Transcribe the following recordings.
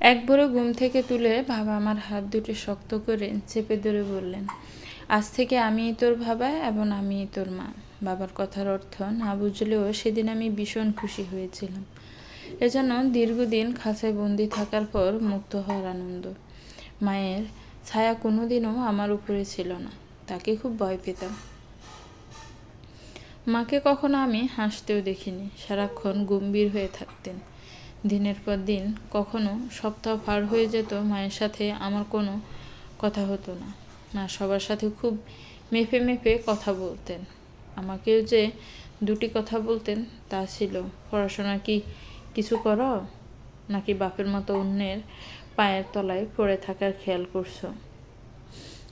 এক বড় ঘুম থেকে তুলে বাবা আমার হাত দুটো শক্ত করে চেপে ধরে বললেন, আজ থেকে আমিই তোর বাবা এবং আমিই তোর মা। বাবার কথার অর্থ না বুঝলেও সেদিন আমি ভীষণ খুশি হয়েছিলাম। এজন্য দীর্ঘদিন খাঁচায় বন্দি থাকার পর মুক্ত হওয়ার আনন্দ। মায়ের ছায়া কোনোদিনও আমার উপরে ছিল না, তাকে খুব ভয় পেতাম। মাকে কখনো আমি হাসতেও দেখিনি, সারাক্ষণ গম্ভীর হয়ে থাকতেন। দিনের পর দিন কখনো সপ্তাহ পার হয়ে যেত মায়ের সাথে আমার কোনো কথা হতো না। মা সবার সাথে খুব মেপে মেপে কথা বলতেন। আমাকেও যে দুটি কথা বলতেন তা ছিল, পড়াশোনা কি কিছু করো? নাকি বাপের মতো অন্যের পায়ের তলায় পড়ে থাকার খেয়াল করছ?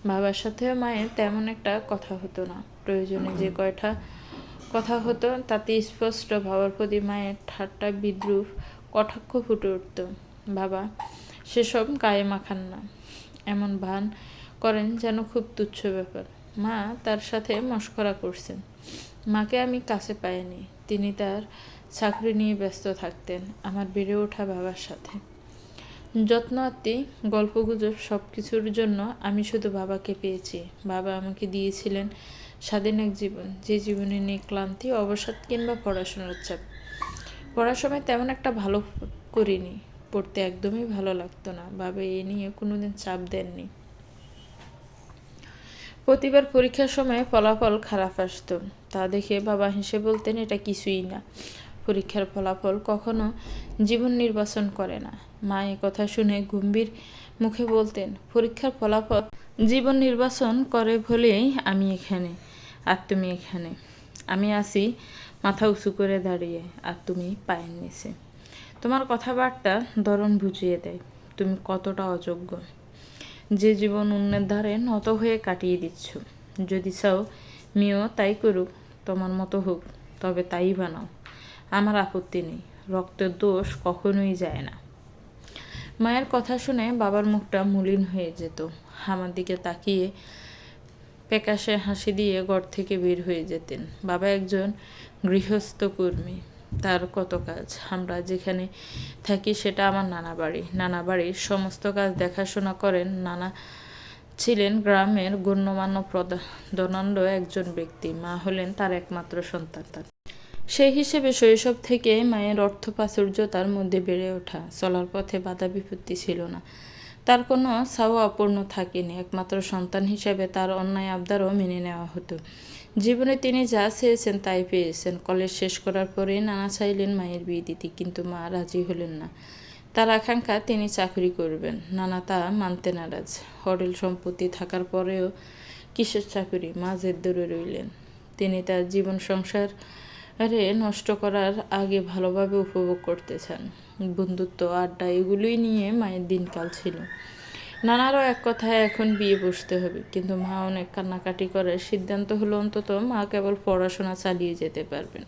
বাবার সাথেও মায়ের তেমন একটা কথা হতো না। প্রয়োজনে যে কয়টা কথা হতো, তাতে স্পষ্ট বাবার প্রতি মায়ের ঠাট্টা বিদ্রুপ কটাক্ষ ফুটে উঠত। বাবা, সেসব গায়ে মাখান না। এমন ভান করেন যেন খুব তুচ্ছ ব্যাপার। মা তার সাথে মস্করা করছেন। মাকে আমি কাছে পাইনি। তিনি তার চাকরি নিয়ে ব্যস্ত থাকতেন আমার বেড়ে ওঠা বাবার সাথে। যত্ন আত্মি গল্পগুজব সব কিছুর জন্য আমি শুধু বাবাকে পেয়েছি। বাবা আমাকে দিয়েছিলেন স্বাধীন এক জীবন, যে জীবনে নেই ক্লান্তি, অবসাদ কিংবা পড়াশোনার চাপ। পড়ার সময় তেমন একটা ভালো করিনি, পড়তে একদমই ভালো লাগতো না, বাবা এ নিয়ে কোনোদিন চাপ দেননি। প্রতিবার পরীক্ষার সময় ফলাফল খারাপ আসতো, তা দেখে বাবা হেসে বলতেন, এটা কিছুই না। পরীক্ষার ফলাফল কখনো জীবন নির্বাচন করে না। মা কথা শুনে গম্ভীর মুখে বলতেন, পরীক্ষার ফলাফল জীবন নির্বাচন করে বলেই আমি এখানে। আর তুমি এখানে। আমি আসি মাথা উঁচু করে দাঁড়িয়ে, আর তুমি পায়ের নিচে। তোমার কথাবার্তা ধরন বুঝিয়ে দেয়, তুমি কতটা অযোগ্য। যে জীবন অন্যের ধারে নত হয়ে কাটিয়ে দিচ্ছ। যদি চাও, মেয়েও তাই করুক, তোমার মতো হোক, তবে তাই বানাও। আমার আপত্তি নেই, রক্তের দোষ কখনোই যায় না। মায়ের কথা শুনে বাবার মুখটা মলিন হয়ে যেত। আমার দিকে তাকিয়ে প্যাকাশে হাসি দিয়ে ঘর থেকে বের হয়ে যেতেন। বাবা একজন গৃহস্থ কর্মী, তার কত কাজ? আমরা যেখানে থাকি সেটা আমার নানা বাড়ি। নানা বাড়ির সমস্ত কাজ দেখাশোনা করেন। নানা ছিলেন গ্রামের গণ্যমান্য প্রধানন্দ একজন ব্যক্তি। মা হলেন তার একমাত্র সন্তান তার। সেই হিসেবে শৈশব থেকে মায়ের অর্থ প্রাচুর্যতার মধ্যে বেড়ে ওঠা। চলার পথে বাধা বিপত্তি ছিল না। তার কোনো ছাওয়া অপূর্ণ থাকেনি। একমাত্র সন্তান হিসেবে তার অন্যায় আবদারও মেনে নেওয়া হতো। জীবনে তিনি যা চেয়েছেন তাই পেয়েছেন। কলেজ শেষ করার পরে নানা চাইলেন মায়ের বিয়ে দিতে, কিন্তু মা রাজি হলেন না। তার আকাঙ্ক্ষা, তিনি চাকরি করবেন। নানা তা মানতে নারাজ। হোটেল সম্পত্তি থাকার পরেও কিসের চাকরি? মা জেদ ধরে রইলেন। তিনি তার জীবন সংসার আরে, নষ্ট করার আগে ভালোভাবে উপভোগ করতে চান বন্ধুত্ব, আড্ডা, এগুলোই নিয়ে মায়ের দিনকাল ছিল। নানারও এক কথায় এখন বিয়ে বসতে হবে, কিন্তু মা অনেক কান্নাকাটি করার সিদ্ধান্ত হলো অন্তত মা কেবল পড়াশোনা চালিয়ে যেতে পারবেন।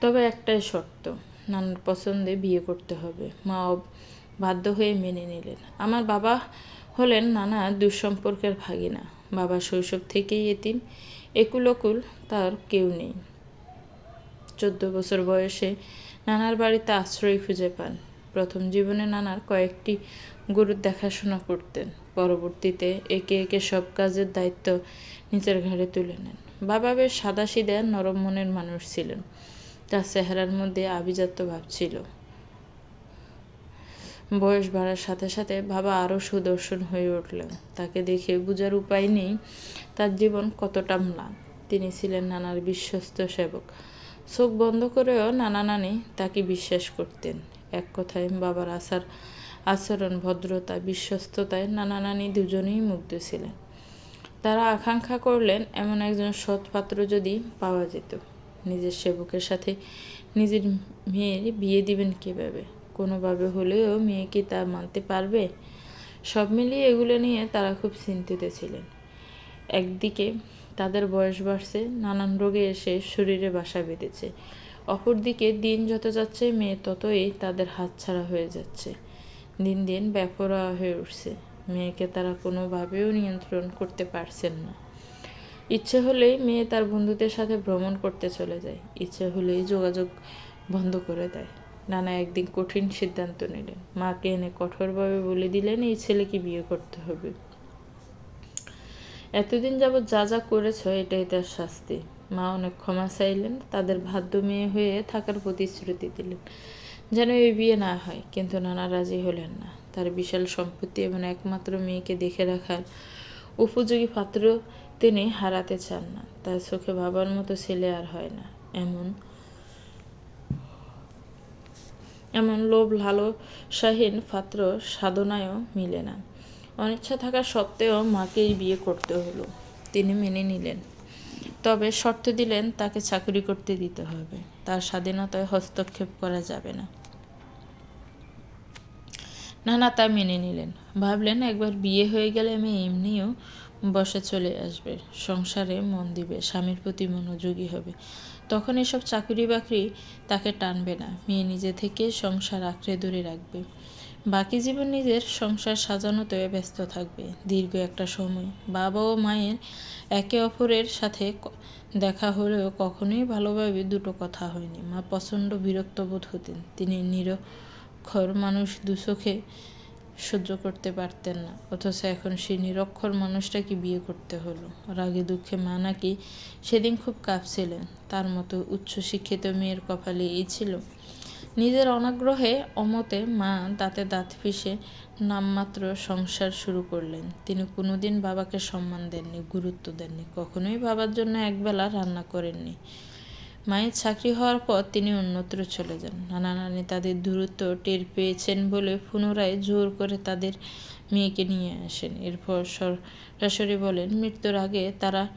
তবে একটাই শর্ত, নানার পছন্দে বিয়ে করতে হবে। মা বাধ্য হয়ে মেনে নিলেন। আমার বাবা হলেন নানা দুঃসম্পর্কের ভাগিনা। বাবা শৈশব থেকেই এতিম। একুলকুল তার কেউ নেই। চোদ্দ বছর বয়সে নানার বাড়িতে আশ্রয় খুঁজে পান। প্রথম জীবনে নানার কয়েকটি গরুর দেখাশোনা করতেন। পরবর্তীতে একে একে সব কাজের দায়িত্ব নিজের ঘাড়ে তুলে নেন। বাবা বেশ সাদা সিদা নরম মনের মানুষ ছিলেন। তার চেহারার মধ্যে আভিজাত্য ভাব ছিল। বয়স বাড়ার সাথে সাথে বাবা আরও সুদর্শন হয়ে উঠলেন। তাকে দেখে বোঝার উপায় নেই তার জীবন কতটা ম্লান। তিনি ছিলেন নানার বিশ্বস্ত সেবক। চোখ বন্ধ করেও নানা নানি তাকে বিশ্বাস করতেন। এক কথায় বাবার আসার আচরণ, ভদ্রতা, বিশ্বস্ততায় নানা নানি দুজনেই মুগ্ধ ছিলেন। তারা আকাঙ্ক্ষা করলেন এমন একজন সৎ পাত্র যদি পাওয়া যেত। নিজের সেবকের সাথে নিজের মেয়ের বিয়ে দিবেন কীভাবে? কোনোভাবে হলেও মেয়ে কি তা মানতে পারবে? সব মিলিয়ে এগুলো নিয়ে তারা খুব চিন্তিত ছিলেন। একদিকে তাদের বয়স বাড়ছে, নানান রোগে এসে শরীরে বাসা বেঁধেছে। অপরদিকে দিন যত যাচ্ছে, মেয়ে ততই তাদের হাতছাড়া হয়ে যাচ্ছে। দিন দিন ব্যাপরা হয়ে উঠছে। মেয়েকে তারা কোনোভাবেও নিয়ন্ত্রণ করতে পারছেন না। ইচ্ছে হলেই মেয়ে তার বন্ধুদের সাথে ভ্রমণ করতে চলে যায়। ইচ্ছে হলেই যোগাযোগ বন্ধ করে দেয়। নানা একদিন কঠিন সিদ্ধান্ত নিলেন। মাকে এনে কঠোরভাবে বলে দিলেন, এই ছেলেকে বিয়ে করতে হবে। এতদিন যাবৎ যা যা করেছ, এটাই তার শাস্তি। মা অনেক ক্ষমা চাইলেন, তাদের ভাদ্য মেয়ে হয়ে থাকার প্রতিশ্রুতি দিলেন, যেন এই বিয়ে না হয়। কিন্তু নানা রাজি হলেন না। তার বিশাল সম্পত্তি এবং একমাত্র মেয়েকে দেখে রাখার উপযোগী পাত্র তিনি হারাতে চান না। তার চোখে বাবার মতো ছেলে আর হয় না। এমন এমন লোভ লালসাহীন পাত্র সাধনায়ও মিলে না। অনিচ্ছা থাকা সত্ত্বেও মাকেই বিয়ে করতে হলো। তিনি মেনে নিলেন। তবে শর্ত দিলেন তাকে চাকরি করতে দিতে হবে। তার স্বাধীনতায় হস্তক্ষেপ করা যাবে না। নানা তা মেনে নিলেন। ভাবলেন একবার বিয়ে হয়ে গেলে মেয়ে এমনিও বসে চলে আসবে। সংসারে মন দিবে, স্বামীর প্রতি মনোযোগী হবে। তখন এসব চাকরি বাকরি তাকে টানবে না। মেয়ে নিজে থেকে সংসার আঁকড়ে ধরে রাখবে। বাকি জীবন নিজের, সংসার সাজানোতে ব্যস্ত থাকবে। দীর্ঘ একটা সময়। বাবা ও মায়ের একে অপরের সাথে দেখা হলেও কখনোই ভালোভাবে দুটো কথা হয়নি। মা প্রচণ্ড বিরক্ত বোধ হতেন। তিনি নিরক্ষর মানুষ, দুচোখে সহ্য করতে পারতেন না। অথচ এখন সেই নিরক্ষর মানুষটাকে বিয়ে করতে হলো। রাগে দুঃখে মা নাকি সেদিন খুব কাঁপছিলেন। তার মতো উচ্চশিক্ষিত মেয়ের কপালে এই ছিল নিজের অনাগ্রহে অমতে মা দাঁতে দাঁত পিষে নামমাত্র সংসার শুরু করলেন। তিনি কোনোদিন বাবাকে সম্মান দেননি, গুরুত্ব দেননি, কখনোই বাবার জন্য একবেলা রান্না করেননি। মায়ের চাকরি হওয়ার পর তিনি অন্যত্র চলে যান। নানা নানি তাদের দূরত্ব টের পেয়েছেন বলে পুনরায় জোর করে তাদের মেয়েকে নিয়ে আসেন। এরপর সরাসরি বলেন, মৃত্যুর আগে তারা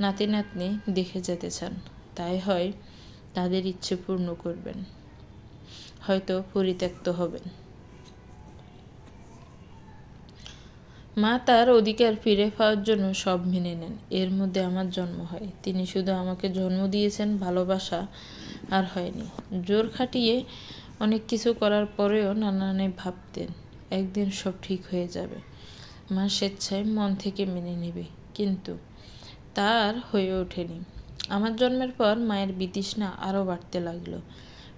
নাতি নাতনি দেখে যেতে চান। তাই হয় তাদের ইচ্ছে পূর্ণ করবেন। হয়তো পরিত্যক্ত হবেন। মা তার অধিকার ফিরে পাওয়ার জন্য সব মেনে নেন। এর মধ্যে আমার জন্ম হয়। তিনি শুধু আমাকে জন্ম দিয়েছেন, ভালোবাসা আর হয়নি। জোর খাটিয়ে অনেক কিছু করার পরেও নানানে ভাবতেন, একদিন সব ঠিক হয়ে যাবে। মা স্বেচ্ছায় মন থেকে মেনে নেবে, কিন্তু তার হয়ে ওঠেনি। আমার জন্মের পর মায়ের বিতৃষ্ণা আরও বাড়তে লাগল।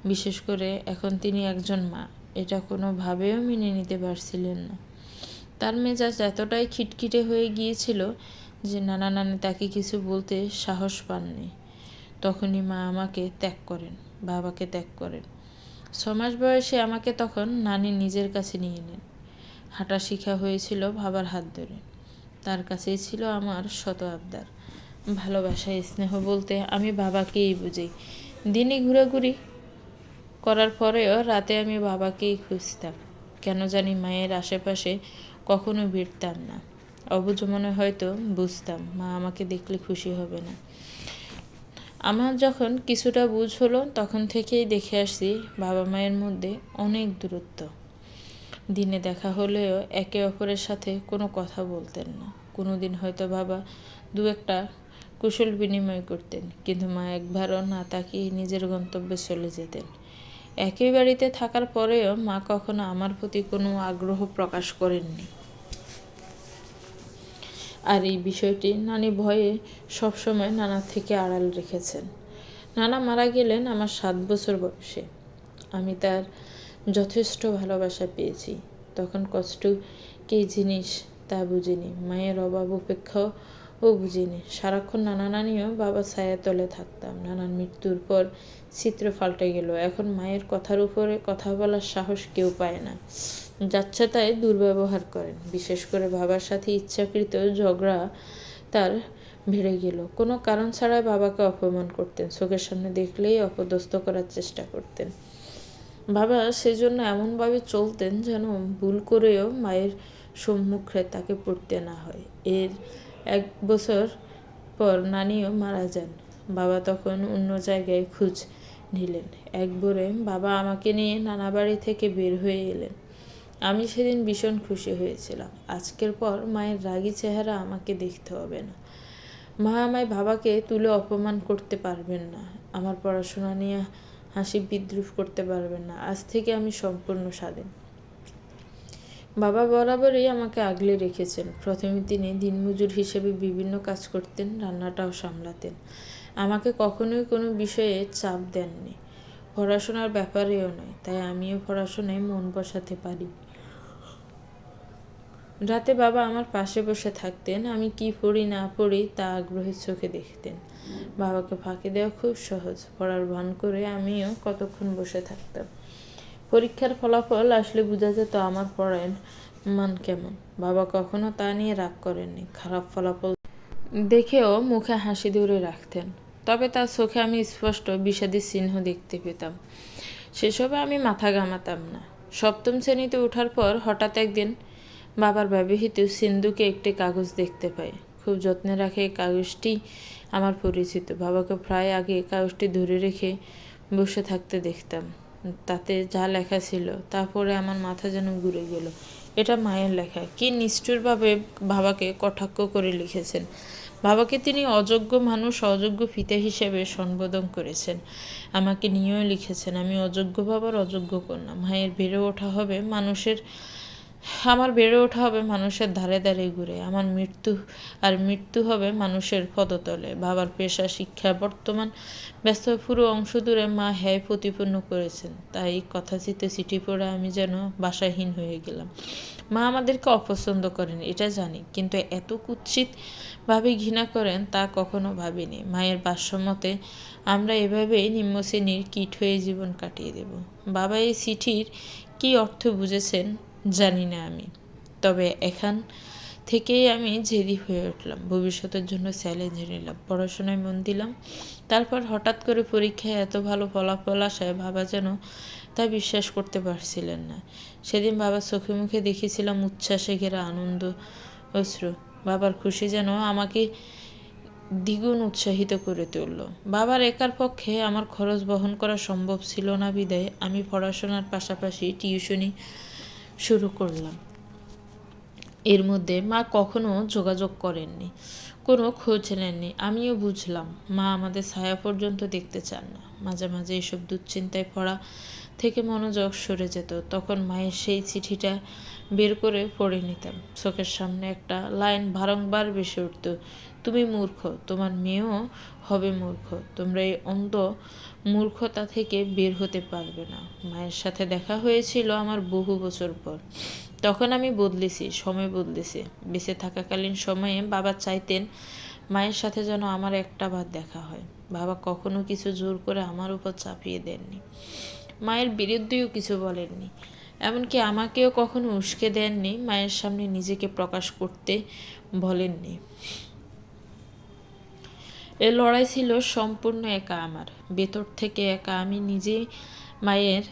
বিশেষ করে এখন তিনি একজন মা। এটা কোনোভাবেও মেনে নিতে পারছিলেন না। তার মেজাজ এতটাই খিটখিটে হয়ে গিয়েছিল যে নানা নানি তাকে কিছু বলতে সাহস পাননি। তখনই মা আমাকে ত্যাগ করেন, বাবাকে ত্যাগ করেন। ছমাস বয়সে আমাকে তখন নানি নিজের কাছে নিয়ে নেন। হাঁটা শিখা হয়েছিল বাবার হাত ধরে। তার কাছেই ছিল আমার শত আবদার। ভালোবাসা স্নেহ বলতে আমি বাবাকেই বুঝি। দিনই ঘোরাঘুরি করার পরেও রাতে আমি বাবাকেই খুঁজতাম। কেন জানি মায়ের আশেপাশে কখনো ভিড়তাম না। অবুঝ মনে হয়তো বুঝতাম, মা আমাকে দেখলে খুশি হবে না। আমার যখন কিছুটা বুঝ হলো, তখন থেকেই দেখে আসছি বাবা মায়ের মধ্যে অনেক দূরত্ব। দিনে দেখা হলেও একে অপরের সাথে কোনো কথা বলতেন না। কোনো দিন হয়তো বাবা দু একটা কুশল বিনিময় করতেন, কিন্তু মা একবারও না তাকিয়ে নিজের গন্তব্যে চলে যেতেন। একই বাড়িতে থাকার পরেও মা কখনো আমার প্রতি কোনো আগ্রহ প্রকাশ করেননি। আর এই বিষয়টি নানি ভয়ে সবসময় নানা থেকে আড়াল রেখেছেন। নানা মারা গেলেন আমার সাত বছর বয়সে। আমি তার যথেষ্ট ভালোবাসা পেয়েছি। তখন কষ্ট কী জিনিস তা বুঝিনি। মায়ের অভাব, উপেক্ষাও ও বুঝিনি। সারাক্ষণ নানা নানিও বাবা ছায়া তলে থাকতাম। নানার মৃত্যুর পর চিত্র পাল্টে গেল। এখন মায়ের কথার উপরে কথা বলার সাহস কেউ পায় না। যাচ্ছে তাই দুর্ব্যবহার করেন। বিশেষ করে বাবার সাথে ইচ্ছাকৃত ঝগড়া তার বেড়ে গেল। কোনো কারণ ছাড়াই বাবাকে অপমান করতেন। চোখের সামনে দেখলেই অপদস্থ করার চেষ্টা করতেন। বাবা সেজন্য এমনভাবে চলতেন যেন ভুল করেও মায়ের সম্মুখে তাকে পড়তে না হয়। এর এক বছর পর নানিও মারা যান। বাবা তখন অন্য জায়গায় খোঁজ নিলেন। এক বাবা আমাকে নিয়ে নানা বাড়ি থেকে বের হয়ে এলেন। আমি সেদিন ভীষণ খুশি হয়েছিলাম। আজকের পর মায়ের রাগী চেহারা আমাকে দেখতে হবে না। মা আমায় বাবাকে তুলে অপমান করতে পারবেন না। আমার পড়াশোনা নিয়ে হাসি বিদ্রুপ করতে পারবেন না। আজ থেকে আমি সম্পূর্ণ স্বাধীন। বাবা বরাবরই আমাকে আগলে রেখেছেন। প্রথমে তিনি দিনমজুর হিসেবে বিভিন্ন কাজ করতেন, রান্নাটাও সামলাতেন। আমাকে কখনোই কোনো বিষয়ে চাপ দেননি। পড়াশোনার ব্যাপারেও নয়, তাই আমিও পড়াশোনায় মন বসাতে পারি। রাতে বাবা আমার পাশে বসে থাকতেন, আমি কি পড়ি না পড়ি তা আগ্রহের চোখে দেখতেন। বাবাকে ফাঁকি দেওয়া খুব সহজ, পড়ার ভান করে আমিও কতক্ষণ বসে থাকতাম। পরীক্ষার ফলাফল আসলে বোঝা যেত আমার পড়ার মান কেমন। বাবা কখনো তা নিয়ে রাগ করেননি, খারাপ ফলাফল দেখেও মুখে হাসি ধরে রাখতেন। তবে তার চোখে আমি স্পষ্ট বিষাদী চিহ্ন দেখতে পেতাম। সেসবে আমি মাথা ঘামাতাম না। সপ্তম শ্রেণীতে ওঠার পর হঠাৎ একদিন বাবার ব্যবহৃত সিন্ধুকে একটি কাগজ দেখতে পাই। খুব যত্নে রাখে এই কাগজটি আমার পরিচিত। বাবাকে প্রায় আগে কাগজটি ধরে রেখে বসে থাকতে দেখতাম। তাতে যা লেখা ছিল, তারপরে আমার মাথা যেন ঘুরে গেল। এটা মায়ের লেখা। কি নিষ্ঠুরভাবে বাবাকে কটাক্ষ করে লিখেছেন। বাবাকে তিনি অযোগ্য মানুষ, অযোগ্য ফিতে হিসেবে সম্বোধন করেছেন। আমাকে নিয়েও লিখেছেন, আমি অযোগ্য বাবার অযোগ্য কন্যা। মায়ের বেড়ে ওঠা হবে মানুষের আমার বেড়ে ওঠা হবে মানুষের ধারে ধারে ঘুরে। আমার মৃত্যু আর মৃত্যু হবে মানুষের পদতলে। বাবার পেশা, শিক্ষা, বর্তমান ব্যস্ত পুরো অংশ দূরে মা হ্যায় প্রতিপন্ন করেছেন। তাই কথাচিত চিঠি পড়ে আমি যেন বাসাহীন হয়ে গেলাম। মা আমাদেরকে অপছন্দ করেন, এটা জানি। কিন্তু এত কুৎসিত ভাবে ঘৃণা করেন তা কখনো ভাবিনি। মায়ের ভাষ্যমতে, আমরা এভাবেই নিম্ন শ্রেণির কীট হয়ে জীবন কাটিয়ে দেব। বাবা এই চিঠির কী অর্থ বুঝেছেন? জানি না আমি। তবে এখান থেকেই আমি জেদি হয়ে উঠলাম। ভবিষ্যতের জন্য চ্যালেঞ্জ নিলাম। পড়াশোনায় মন দিলাম। তারপর হঠাৎ করে পরীক্ষায় এত ভালো ফলাফল আসায় বাবা যেন তা বিশ্বাস করতে পারছিলেন না। সেদিন বাবার চোখে মুখে দেখেছিলাম উচ্ছ্বাসে ঘেরা আনন্দ অশ্রু। বাবার খুশি যেন আমাকে দ্বিগুণ উৎসাহিত করে তুলল। বাবার একার পক্ষে আমার খরচ বহন করা সম্ভব ছিল না বিদায়। আমি পড়াশোনার পাশাপাশি টিউশনি শুরু করলাম। এর মধ্যে মা কখনো যোগাযোগ করেননি, কোনো খোঁজ নেননি। আমিও বুঝলাম, মা আমাদের ছায়া পর্যন্ত দেখতে চান না। মাঝে মাঝে এসব দুশ্চিন্তায় পড়া থেকে মনোযোগ সরে যেত। তখন মায়ের সেই চিঠিটা বের করে পড়ে নিতাম। চোখের সামনে একটা লাইন বারংবার বেসে উঠত তুমি মূর্খ, তোমার মেয়েও হবে মূর্খ। তোমরা এই অন্ধ মূর্খতা থেকে বের হতে পারবে না। মায়ের সাথে দেখা হয়েছিল আমার বহু বছর পর। তখন আমি বদলেছি, সময় বদলেছে। বেঁচে থাকাকালীন সময়ে বাবা চাইতেন মায়ের সাথে যেন আমার একটা বার দেখা হয়। বাবা কখনো কিছু জোর করে আমার উপর চাপিয়ে দেননি। মায়ের বিরুদ্ধেও কিছু বলেননি। এমনকি আমাকেও কখনো উস্কে দেননি। মায়ের সামনে নিজেকে প্রকাশ করতে বলেননি। এ লড়াই ছিল সম্পূর্ণ একা আমার। ভেতর থেকে একা আমি নিজে মায়ের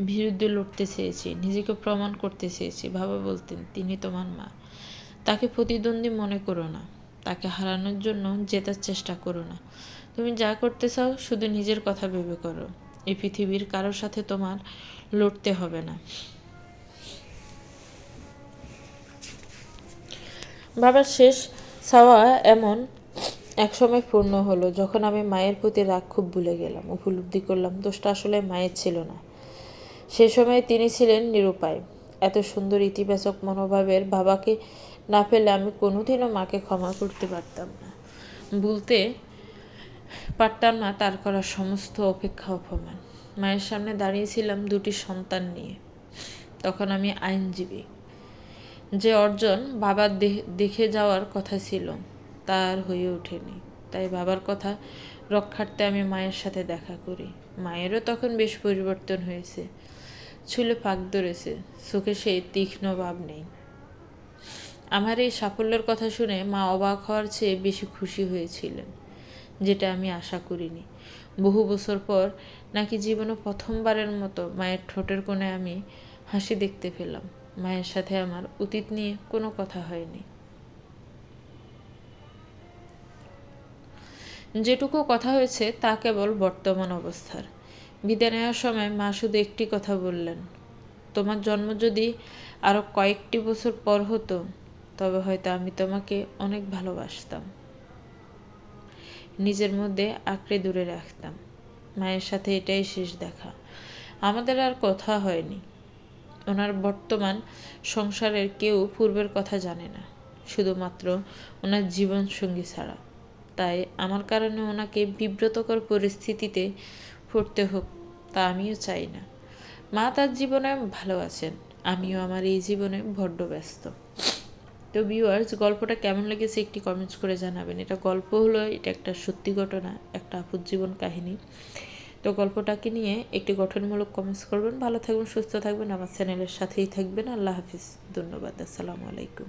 বিরুদ্ধে লড়তে চেয়েছি, নিজেকে প্রমাণ করতে চেয়েছি, বাবা বলতেন, তিনি তোমার মা। তাকে প্রতিদ্বন্দ্বী মনে করো না। তাকে হারানোর জন্য জেতার চেষ্টা করো না। তুমি যা করতে চাও শুধু নিজের কথা ভেবে করো। এই পৃথিবীর কারোর সাথে তোমার লড়তে হবে না। বাবার শেষ চাওয়া এমন একসময় পূর্ণ হলো, যখন আমি মায়ের প্রতি রাগ খুব ভুলে গেলাম, উপলব্ধি করলাম, দোষটা আসলে মায়ের ছিল না। সে সময় তিনি ছিলেন নিরুপায়। এত সুন্দর ইতিবাচক মনোভাবের বাবাকে না পেলে আমি কোনোদিনও মাকে ক্ষমা করতে পারতাম না। বলতে পারতাম না তার করা সমস্ত অপেক্ষা অপমান। মায়ের সামনে দাঁড়িয়েছিলাম দুটি সন্তান নিয়ে। তখন আমি আইনজীবী। যে অর্জন বাবার দেখে যাওয়ার কথা ছিল তার হয়ে ওঠেনি। তাই বাবার কথা রক্ষার্থে আমি মায়ের সাথে দেখা করি। মায়েরও তখন বেশ পরিবর্তন হয়েছে। ছুলে পাক ধরেছে। চোখে সেই তীক্ষ্ণ ভাব নেই। আমার এই সাফল্যের কথা শুনে মা অবাক হওয়ার চেয়ে বেশি খুশি হয়েছিলেন, যেটা আমি আশা করিনি। বহু বছর পর নাকি জীবনে প্রথমবারের মতো মায়ের ঠোঁটের কোণে আমি হাসি দেখতে পেলাম। মায়ের সাথে আমার অতীত নিয়ে কোনো কথা হয়নি। যেটুকু কথা হয়েছে তা কেবল বর্তমান অবস্থার। বিদায় নেওয়ার সময় মা শুধু একটি কথা বললেন, তোমার জন্ম যদি আরও কয়েকটি বছর পর হতো, তবে হয়তো আমি তোমাকে অনেক ভালোবাসতাম। নিজের মধ্যে আঁকড়ে দূরে রাখতাম। মায়ের সাথে এটাই শেষ দেখা। আমাদের আর কথা হয়নি। ওনার বর্তমান সংসারের কেউ পূর্বের কথা জানে না। শুধুমাত্র ওনার জীবনসঙ্গী ছাড়া। তাই আমার কারণে ওনাকে বিব্রতকর পরিস্থিতিতে পড়তে হোক, তা আমিও চাই না। মা তার জীবনে ভালো আছেন, আমিও আমার এই জীবনে বড্ড ব্যস্ত। তো ভিউয়ার্স গল্পটা কেমন লেগেছে একটি কমেন্টস করে জানাবেন। এটা গল্প হলো, এটা একটা সত্যি ঘটনা, একটা আপুর জীবন কাহিনী। তো গল্পটাকে নিয়ে একটি গঠনমূলক কমেন্টস করবেন। ভালো থাকবেন, সুস্থ থাকবেন, আমার চ্যানেলের সাথেই থাকবেন। আল্লাহ হাফিজ, ধন্যবাদ, আসসালামু আলাইকুম।